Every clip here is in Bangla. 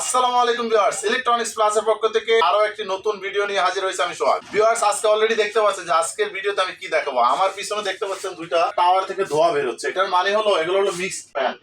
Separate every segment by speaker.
Speaker 1: আসসালামু আলাইকুম ভিউয়ার্স ইলেকট্রনিক্স প্লাসের পক্ষ থেকে আরও একটি নতুন ভিডিও নিয়ে হাজির হয়েছে আমি সোহাগ। ভিউয়ার্স, আজকে অলরেডি দেখতে পাচ্ছেন যে আজকের ভিডিওতে আমি কি দেখাবো? আমার পিছনে দেখতে পাচ্ছেন দুইটা টাওয়ার থেকে ধোয়া বের হচ্ছে। এটার মানে হলো, এগুলো হলো মিক্সড ফ্যান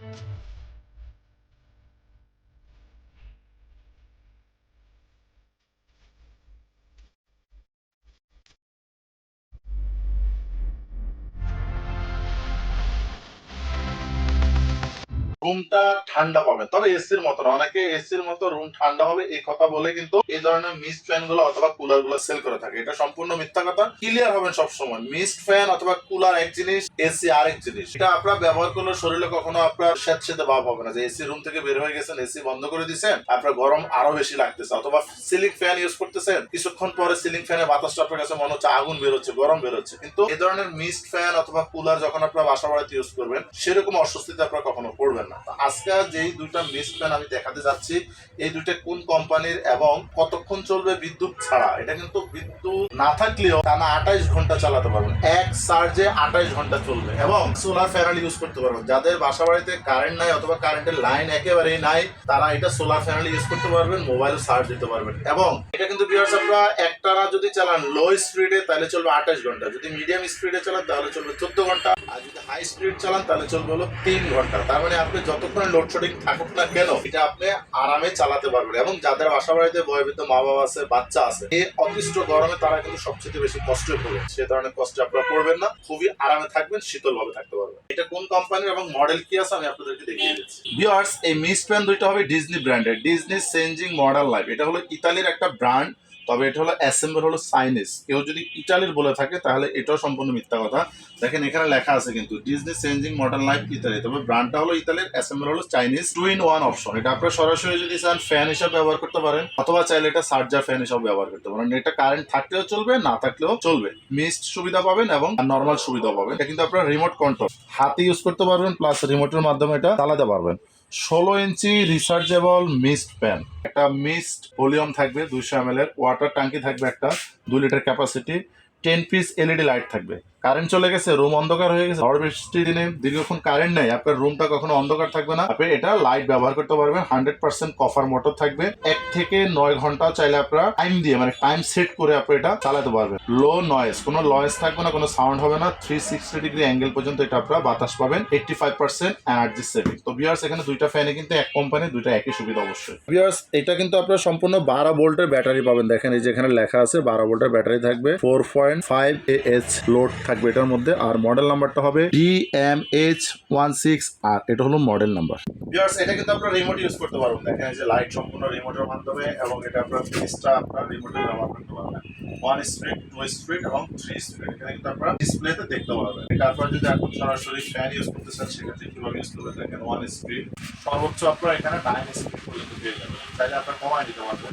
Speaker 1: রুমটা ঠান্ডা পাবে। তবে এসির মতো না। অনেকে এসির মতো রুম ঠান্ডা হবে, এই কথা বলে কিন্তু এই ধরনের মিস্ট ফ্যানগুলো অথবা কুলারগুলো সেল করে থাকে। এটা সম্পূর্ণ মিথ্যা কথা। ক্লিয়ার হবেন সবসময়। মিস্ট ফ্যান অথবা কুলার এক জিনিস এসি আরেক জিনিস। এটা আপনার ব্যবহার করলে শরীরে কখনো আপনার স্যাঁতসেঁতে ভাব হবে না। যে এসি রুম থেকে বের হয়ে গেছেন এসি বন্ধ করে দিয়েছেন আপনার গরম আরও বেশি লাগতেছে। অথবা সিলিং ফ্যান ইউজ করতেছেন, কিছুক্ষণ পরে সিলিং ফ্যানে বাতাসটা আপনার কাছে মনে হচ্ছে আগুন বের হচ্ছে গরম বের হচ্ছে কিন্তু এই ধরনের মিস্ট ফ্যান অথবা কুলার যখন আপনার বাসা বাড়িতে ইউজ করবেন, সেরকম অস্বস্তিতে আপনার কখনো পড়বেন না। তো আজকে যেই দুইটা মিস্ট ফ্যান আমি দেখাতে যাচ্ছি, এই দুইটা কোন কোম্পানির এবং কতক্ষণ চলবে বিদ্যুৎ ছাড়া, এটা কিন্তু বিদ্যুৎ না থাকলেও টানা আঠাইশ ঘণ্টা চালাতে পারবেন। এক চার্জে আঠাইশ ঘণ্টা চলবে এবং সোলার প্যানেল ইউজ করতে পারবেন। যাদের বাসা বাড়িতে কারেন্ট নাই অথবা কারেন্টের লাইন একেবারেই নাই, তারা এটা সোলার প্যানেল ইউজ করতে পারবেন মোবাইল চার্জ দিতে পারবেন। এবং এটা কিন্তু আপনারা একটানা যদি চালান লো স্পিডে তাহলে চলবে আঠাশ ঘণ্টা। যদি মিডিয়াম স্পিডে চালান, তাহলে চলবে চোদ্দ ঘণ্টা। আর যদি হাই স্পিড চালান, তাহলে চলবে হলো তিন ঘণ্টা। তার মানে আপনি যতক্ষণ লোডশেডিং থাকুক না কেন, এটা আপনি আরামে চালাতে পারবেন। এবং যাদের বাসা বাড়িতে বয়বৃদ্ধ মা বাবা আছে, বাচ্চা আছে, এই অতিষ্ঠ গরমে তারা কিন্তু সবচেয়ে বেশি কষ্ট পড়বে সে ধরনের কষ্ট আপনারা পড়বেন না, খুবই আরামে থাকবেন শীতল ভাবে থাকতে পারবেন। এটা কোন কোম্পানির এবং মডেল কি আছে, আমি আপনাদেরকে দেখিয়ে দিচ্ছি। ভিউয়ার্স এই মিস প্যান দুইটা হবে ডিজনি ব্র্যান্ডের ডিজনি চেঞ্জিং মডেল লাইফ এটা হলো ইতালির একটা ব্র্যান্ড তবে এটা হলো অ্যাসেম্বল হলো সাইনিস। কেউ যদি ইটালির বলে থাকে, তাহলে এটাও সম্পূর্ণ মিথ্যা কথা। দেখেন, এখানে লেখা আছে কিন্তু Disney changing modern life Italy তবে ব্র্যান্ডটা হলো ইতালির, অ্যাসেম্বল হলো Chinese. Two in one option এটা আপনারা সরাসরি যদি চান ফ্যান হিসাবে ব্যবহার করতে পারেন, অথবা চাইলে এটা সার্জার ফ্যান হিসাবে ব্যবহার করতে পারেন। এটা কারেন্ট থাকলেও চলবে, না থাকলেও চলবে। মিস্ট সুবিধা পাবেন এবং নর্মাল সুবিধা পাবেন। এটা কিন্তু আপনার রিমোট কন্ট্রোল হাতে ইউজ করতে পারবেন প্লাস রিমোটের মাধ্যমে এটা চালাতে পারবেন। ষোলো ইঞ্চি রিসার্জেবল মিস্ট প্যান একটা মিস্ট ভলিউম থাকবে দুইশো এম এর ওয়াটার ট্যাঙ্কি থাকবে একটা, দুই litre capacity ten piece LED light থাকবে। কারেন্ট চলে গেছে রুম অন্ধকার হয়ে গেছে। ঝড় বৃষ্টির দিনে দীর্ঘক্ষণ কারেন্ট নেই, আপনার রুমটা কখনো অন্ধকার থাকবে না। আপনি এটা লাইট ব্যবহার করতে পারবেন হান্ড্রেড পার্সেন্ট কফার মোটর থাকবে। এক থেকে নয় ঘণ্টা চাইলে আপনারা টাইম দিয়ে মানে টাইম সেট করে আপনি এটা চালাতে পারবেন। লো নয়েজ কোনো নয়েজ থাকবে না, কোনো সাউন্ড হবে না। থ্রি সিক্সটি ডিগ্রি অ্যাঙ্গেল পর্যন্ত এটা আপনারা বাতাস পাবেন eighty five percent energy saving তো বিয়ার্স এখানে দুইটা ফ্যানে কিন্তু এক কোম্পানি দুইটা একই সুবিধা অবশ্যই। বিয়ার্স এটা কিন্তু আপনারা সম্পূর্ণ বারো ভোল্টের ব্যাটারি পাবেন। দেখেন এই যেখানে লেখা আছে, বারো ভোল্টের ব্যাটারি থাকবে। Four point five A H load থাকবে এটার মধ্যে, আর মডেল নাম্বারটা হবে D M H one six আর এটা হলো মডেল নাম্বার ভিউয়ার্স এটা কিন্তু আপনারা রিমোট ইউজ করতে পারবেন দেখেন যে লাইট সম্পূর্ণ রিমোটের মাধ্যমে, এবং এটা আপনার ফিসটা আপনার রিমোটে ব্যবহার করতে পারবেন। ওয়ান স্পিড টু স্পিড এবং থ্রি স্পিড এখানে কিন্তু আপনারা ডিসপ্লেতে দেখতে পারবেন। আপনারা যদি এখন সরাসরি ফ্যান ইউজ করতে চান, সেক্ষেত্রে কীভাবে ইউজ করবেন দেখেন ওয়ান স্পিড সর্বোচ্চ আপনারা এখানে নাইন স্পিড পর্যন্ত পেয়ে যাবেন। চাইলে আপনারা কমায় দিতে পারবেন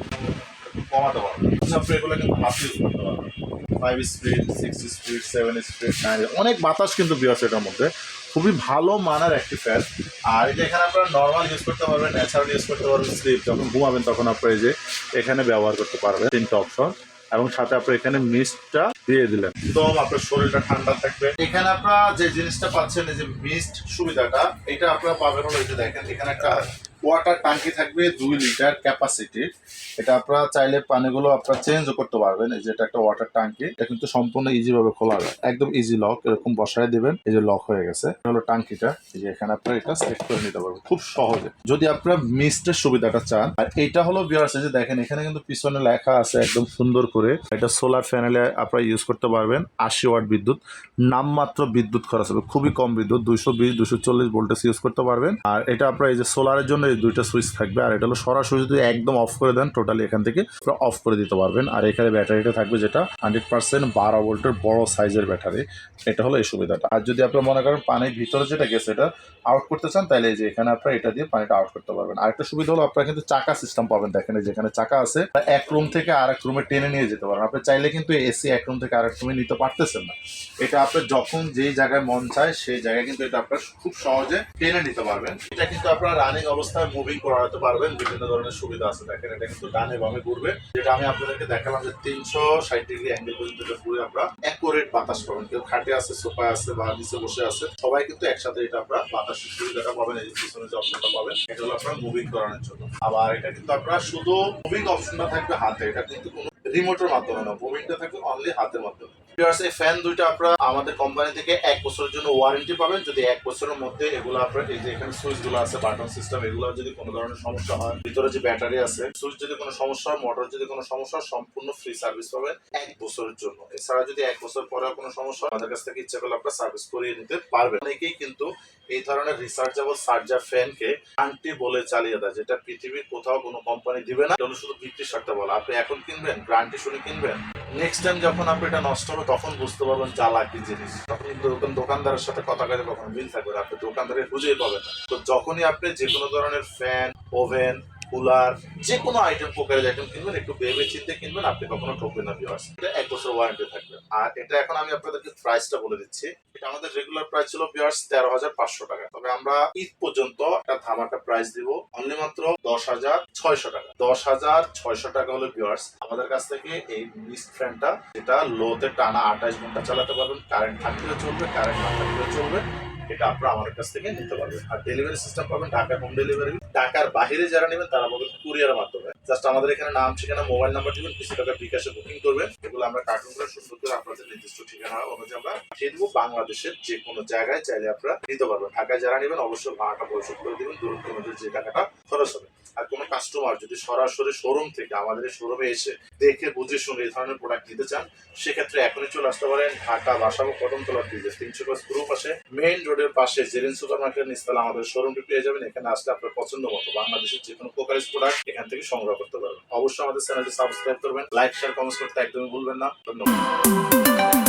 Speaker 1: কমাতে পারবেন। এগুলো কিন্তু হাফ ইউজ করতে পারবেন। Five speed six speed seven speed nine অনেক বাতাস কিন্তু বিয়ার্স এটার মধ্যে। খুবই ভালো মানের একটি ফ্যান আর এটা এখানে আপনারা নর্মাল ইউজ করতে পারবেন ন্যাচারাল ইউজ করতে পারবেন স্লিপ যখন ঘুমাবেন তখন আপনার এই যে এখানে ব্যবহার করতে পারবেন, তিনটা অপশন এবং সাথে আপনার এখানে মিস্টটা দিয়ে দিলেন। একদম আপনার শরীরটা ঠান্ডা থাকবে। এখানে আপনারা যে জিনিসটা পাচ্ছেন, এই যে মিস্ট সুবিধাটা, এটা আপনারা পাবেন হলো এই যে দেখেন, এখানে একটা ওয়াটার ট্যাঙ্কি থাকবে দুই লিটার ক্যাপাসিটি এটা আপনারা চাইলে পানিগুলো আপনারা চেঞ্জও করতে পারবেন। এই যে এটা একটা ওয়াটার ট্যাঙ্কি এটা কিন্তু সম্পূর্ণ ইজি ভাবে খোলা যায়। একদম ইজি লক এরকম বসায় দেবেন, এই যে লক হয়ে গেছে। হলো ট্যাঙ্কিটা এই যে এখানে আপনারা এটা সেট করে নিতে পারবেন খুব সহজে। যদি আপনারা মিস্টের সুবিধাটা চান, আর এটা হলো বিয়ার্স যে দেখেন, এখানে কিন্তু পিছনে লেখা আছে একদম সুন্দর করে। এটা সোলার প্যানেলে আপনারা ইউজ করতে পারবেন, আশি ওয়াট বিদ্যুৎ। নামমাত্র বিদ্যুৎ খরচ হবে, খুবই কম বিদ্যুৎ, দুইশো বিশ দুশো চল্লিশ ভোল্টেজ ইউজ করতে পারবেন। আর এটা আপনার এই যে সোলারের জন্য দুইটা সুইচ থাকবে, আর এটা হলো সরাসরি যদি একদম অফ করে দেন টোটালি এখান থেকে অফ করে দিতে পারবেন। আর এখানে ব্যাটারিটা থাকবে যেটা হান্ড্রেড পার্সেন্ট বারো ভোল্টের বড় সাইজের ব্যাটারি এটা হলো এই সুবিধাটা। আর যদি আপনার মনে করেন পানির ভিতরে যেটা গেছে, এটা আউট করতে চান তাহলে যে এখানে আপনারা এটা দিয়ে পানিটা আউট করতে পারবেন। আরেকটা সুবিধা হলো আপনারা কিন্তু চাকা সিস্টেম পাবেন। দেখেন যেখানে চাকা আছে এক রুম থেকে আরেক রুমে টেনে নিয়ে যেতে পারেন। আপনি চাইলে কিন্তু এসি এক রুম থেকে আরেক রুমে নিতে পারতেছেন না। এটা আপনার যখন যেই জায়গায় মন চায়, সেই জায়গায় কিন্তু এটা আপনার খুব সহজে টেনে নিতে পারবেন। এটা কিন্তু আপনার রানিং অবস্থায় মুভিং করাতে পারবেন, বিভিন্ন ধরনের সুবিধা আছে। দেখেন, এটা কিন্তু ডানে বামে ঘুরবে। যেটা আমি আপনাদেরকে দেখালাম যে তিনশো ষাট ডিগ্রি অ্যাঙ্গেল পর্যন্ত এটা ঘুরে আমরা অ্যাকুরেট বাতাস পাবেন। কেউ খাটে আছে, সোফায় আছে বা নিচে বসে আছে, সবাই কিন্তু একসাথে এটা আপনারা বাতাসের সুবিধাটা পাবেন, এই পিছনে যে অপশনটা পাবেন, এটা হলো আপনার মুভিং করানোর জন্য। আবার এটা কিন্তু আপনারা শুধু মুভিং অপশনটা থাকবে হাতে, এটা কিন্তু কোনো রিমোটের মাধ্যমে না মুভিংটা থাকবে অনলি হাতের মাধ্যমে। Viewers, এই ফ্যান দুইটা আপনারা আমাদের কোম্পানি থেকে এক বছরের জন্য ওয়ারেন্টি পাবেন। যদি এক বছরের মধ্যে এগুলো আপনার এই যে এখানে সুইচগুলো আছে বাটন সিস্টেম এগুলো যদি কোনো ধরনের সমস্যা হয় ভিতরে যে ব্যাটারি আছে সুইচ যদি কোনো সমস্যা হয় মোটর যদি কোনো সমস্যা হয় সম্পূর্ণ ফ্রি সার্ভিস পাবেন এক বছরের জন্য। এছাড়া যদি এক বছর পরেও কোনো সমস্যা হয় আমাদের কাছ থেকে ইচ্ছা করলে আপনারা সার্ভিস করিয়ে নিতে পারবেন। অনেকেই কিন্তু এই ধরনের রিসার্চেবল সার্জার ফ্যানকে আন্টি বলে চালিয়ে দেয় যেটা পৃথিবীর কোথাও কোনো কোম্পানি দিবে না। শুধু বিক্রির স্বার্থে বলে। আপনি এখন কিনবেন গ্রান্টি শুনে কিনবেন। নেক্সট টাইম যখন আপনি এটা নষ্ট হবে তখন বুঝতে পারবেন জ্বালা কি জিনিস। তখন দোকান দোকানদারের সাথে কথা কাজে কখনো মিল থাকবে আপনি দোকানদারের খুঁজেই পাবেন তো যখনই আপনি যে কোনো ধরনের ফ্যান, ওভেন, কুলার যে কোনো আইটেম প্রকারের আইটেম কিনবেন, একটু ভেবে চিন্তে কিনবেন, আপনি কখনো ঠকবেন না এটা এক বছর ওয়ারেন্টি থাকবে। আর এটা এখন আমি আপনাদেরকে প্রাইসটা বলে দিচ্ছি। এটা আমাদের রেগুলার প্রাইস ছিল ভিউয়ার্স তেরো হাজার পাঁচশো টাকা। তবে আমরা ঈদ পর্যন্ত একটা ধামাকা প্রাইস দিব। অনলি মাত্র দশ হাজার ছয়শো টাকা। দশ হাজার ছয়শো টাকা হলো ভিউয়ার্স আমাদের কাছ থেকে এই মিস্ট ফ্যানটা যেটা লোতে টানা আঠাশ ঘণ্টা চালাতে পারবেন কারেন্ট থাকলেও চলবে কারেন্ট না থাকলেও চলবে, এটা আপনারা আমাদের কাছ থেকে নিতে পারবেন। আর ডেলিভারি সিস্টেম পাবেন ঢাকায় হোম ডেলিভারি ঢাকার বাহিরে যারা নেবেন, তারা পাবেন কুরিয়ারের মাধ্যমে। জাস্ট আমাদের এখানে নাম, ঠিকানা মোবাইল নাম্বার দিবেন, কিছু টাকা বিকাশে বুকিং করবেন। এগুলো আমরা কার্টুন করে সুন্দর করে আপনাদের নির্দিষ্ট ঠিকানা অনুযায়ী আমরা পাঠিয়ে দেবো। বাংলাদেশের যে কোনো জায়গায় চাইলে আপনারা নিতে পারবেন। ঢাকায় যারা নেবেন, অবশ্যই ভাড়াটা পরিশোধ করে দিবেন। দূরত্ব অনুযায়ী যে টাকাটা খরচ হবে। আর কোনো কাস্টমার যদি সরাসরি শোরুম থেকে আমাদের শোরুমে এসে দেখে, বুঝে, শুনে এই ধরনের প্রোডাক্ট নিতে চান, সেক্ষেত্রে এখনই চলে আসতে পারেন ঢাকা বাসাবো কদমতলা ব্রিজের তিনশো গ্রুপ আসে মেইন রোডের পাশে জেরিন সুপার মার্কেটের নিচতলা আমাদের শোরুমটি পেয়ে যাবেন। এখানে আসলে আপনার পছন্দ মতো বাংলাদেশের যে কোনো প্রকারের প্রোডাক্ট এখান থেকে সংগ্রহ করতে পারবেন। অবশ্যই আমাদের চ্যানেলটি সাবস্ক্রাইব করবেন লাইক শেয়ার কমেন্ট করতে একদমই ভুলবেন না। ধন্যবাদ।